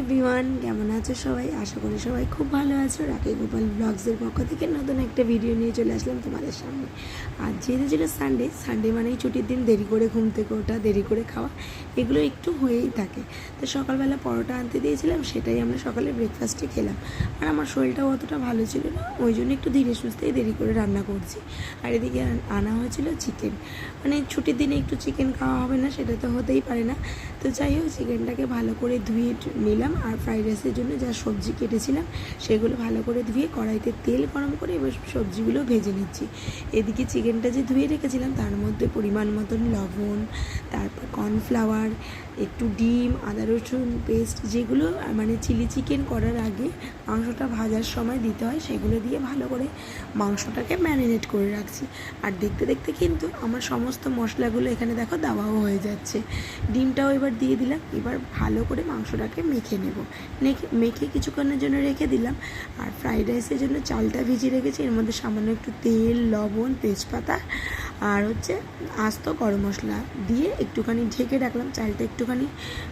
Everyone কেমন আছো সবাই? আশা করি সবাই খুব ভালো আছো। রাকে গোপাল ব্লগসের পক্ষ থেকে নতুন একটা ভিডিও নিয়ে চলে আসলাম তোমাদের সামনে। আর যেহেতু ছিল সানডে সানডে মানেই ছুটির দিন, দেরি করে ঘুম থেকে ওঠা, দেরি করে খাওয়া, এগুলো একটু হয়েই থাকে। তো সকালবেলা পরোটা আনতে দিয়েছিলাম, সেটাই আমরা সকালে ব্রেকফাস্টে খেলাম। আর আমার শরীরটাও অতটা ভালো ছিল না, ওই জন্য একটু ধীরে সুস্থেই দেরি করে রান্না করছি। আর এদিকে আনা হয়েছিল চিকেন মানে ছুটির দিনে একটু চিকেন খাওয়া হবে না, সেটা তো হতেই পারে না। তো যাই হোক চিকেনটাকে ভালো করে ধুয়ে ট- নিলাম আর ফ্রাইড রাইসের জন্য যা সবজি কেটেছিলাম সেগুলো ভালো করে ধুয়ে কড়াইতে তেল গরম করে এবার সবজিগুলো ভেজে নিচ্ছি। এদিকে চিকেনটা যে ধুয়ে রেখেছিলাম তার মধ্যে পরিমাণ মতন লবণ, তারপর কর্নফ্লাওয়ার একটু ডিম, আদা রসুন পেস্ট যেগুলো মানে চিলি চিকেন করার আগে মাংসটা ভাজার সময় দিতে হয়, সেগুলো দিয়ে ভালো করে মাংসটাকে ম্যারিনেট করে রাখছি। আর দেখতে দেখতে কিন্তু আমার সমস্ত মশলাগুলো এখানে দেখো দাওয়াও হয়ে যাচ্ছে। ডিমটাও এবার দিয়ে দিলাম, এবার ভালো করে মাংসটাকে মেখে নেব। মেখে কিছুক্ষণের জন্য রেখে দিলাম। আর ফ্রাইড রাইসের জন্য চালটা ভিজিয়ে রেখেছি, এর মধ্যে সামান্য একটু তেল, লবণ, তেজপাতা আর হচ্ছে আস্ত গরম মশলা দিয়ে একটুখানি ঢেকে রাখলাম, চালটা একটুখানি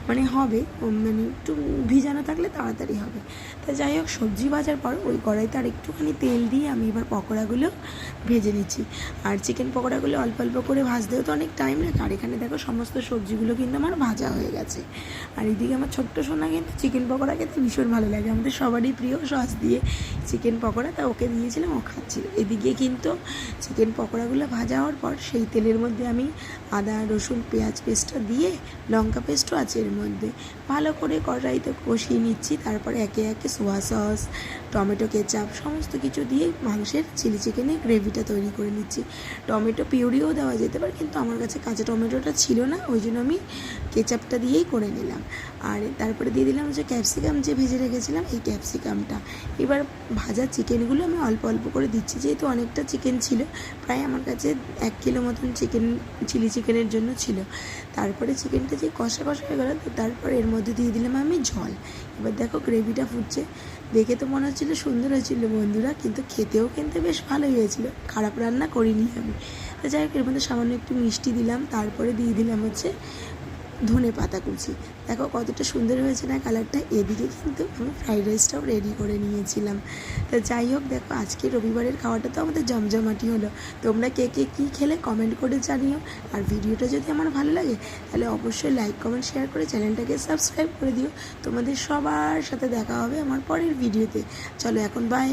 মানে হবে মানে একটু ভিজানো থাকলে তাড়াতাড়ি হবে। তা যাই হোক, সবজি ভাজার পর ওই কড়াইতে আর একটুখানি তেল দিয়ে আমি এবার পকোড়াগুলো ভেজে নিচ্ছি। আর চিকেন পকোড়াগুলো অল্প অল্প করে ভাজতেও তো অনেক টাইম লাগে। আর এখানে দেখো সমস্ত সবজিগুলো কিন্তু আমার ভাজা হয়ে গেছে। আর এদিকে আমার ছোট্ট সোনা কিন্তু চিকেন পকোড়া খেতে ভীষণ ভালো লাগে। আমাদের সবারই প্রিয় সস দিয়ে চিকেন পকোড়া, তা ওকে দিয়েছিলাম, ও খাচ্ছিল। এদিকে কিন্তু চিকেন পকোড়াগুলো ভাজা হওয়ার পর সেই তেলের মধ্যে আমি আদা, রসুন, পেঁয়াজ পেস্টটা দিয়ে লঙ্কা পেস্টও আছে এর মধ্যে। ভালো করে কড়াইতে কষিয়ে নিচ্ছি, তারপরে একে একে সোয়া সস, টমেটো কেচাপ সমস্ত কিছু দিয়ে মাংসের চিলি চিকেনের গ্রেভিটা তৈরি করে নিচ্ছি। টমেটো পিউরিও দেওয়া যেতে পারে, কিন্তু আমার কাছে কাঁচা টমেটোটা ছিল না, ওই জন্য আমি কেচাপটা দিয়েই করে নিলাম। আর তারপরে দিয়ে দিলাম যে ক্যাপসিকাম যে ভেজে রেখেছিলাম, এই ক্যাপসিকামটা। এবার ভাজা চিকেনগুলো আমি অল্প অল্প করে দিচ্ছি, যেহেতু অনেকটা চিকেন ছিল, প্রায় আমার কাছে এক কিলো মতন চিকেন, চিলি চিকেনের জন্য ছিল। তারপরে চিকেনটা যে কষা কষা হয়ে গেলো তারপরে এর মধ্যে দিয়ে দিলাম আমি জল। এবার দেখো গ্রেভিটা ফুটছে। দেখে তো মনে হচ্ছিল সুন্দর হয়েছিল বন্ধুরা, কিন্তু খেতেও কিন্তু বেশ ভালোই হয়েছিল। খারাপ রান্না করিনি আমি। তো যাই হোক, এর মধ্যে সামান্য একটু মিষ্টি দিলাম, তারপরে দিয়ে দিলাম হচ্ছে ধনে পাতা কুচি। দেখো কতটা সুন্দর হয়েছে না কালারটা। এদিকে কিন্তু আমি ফ্রাইড রাইসটাও রেডি করে নিয়েছিলাম। তো যাই হোক, দেখো আজকে রবিবারের খাওয়াটা তো আমাদের জমজমাটি হলো। তোমরা কে কে কী খেলে কমেন্ট করে জানিও। আর ভিডিওটা যদি আমার ভালো লাগে, তাহলে অবশ্যই লাইক কমেন্ট শেয়ার করে চ্যানেলটাকে সাবস্ক্রাইব করে দিও। তোমাদের সবার সাথে দেখা হবে আমার পরের ভিডিওতে চলো এখন বাই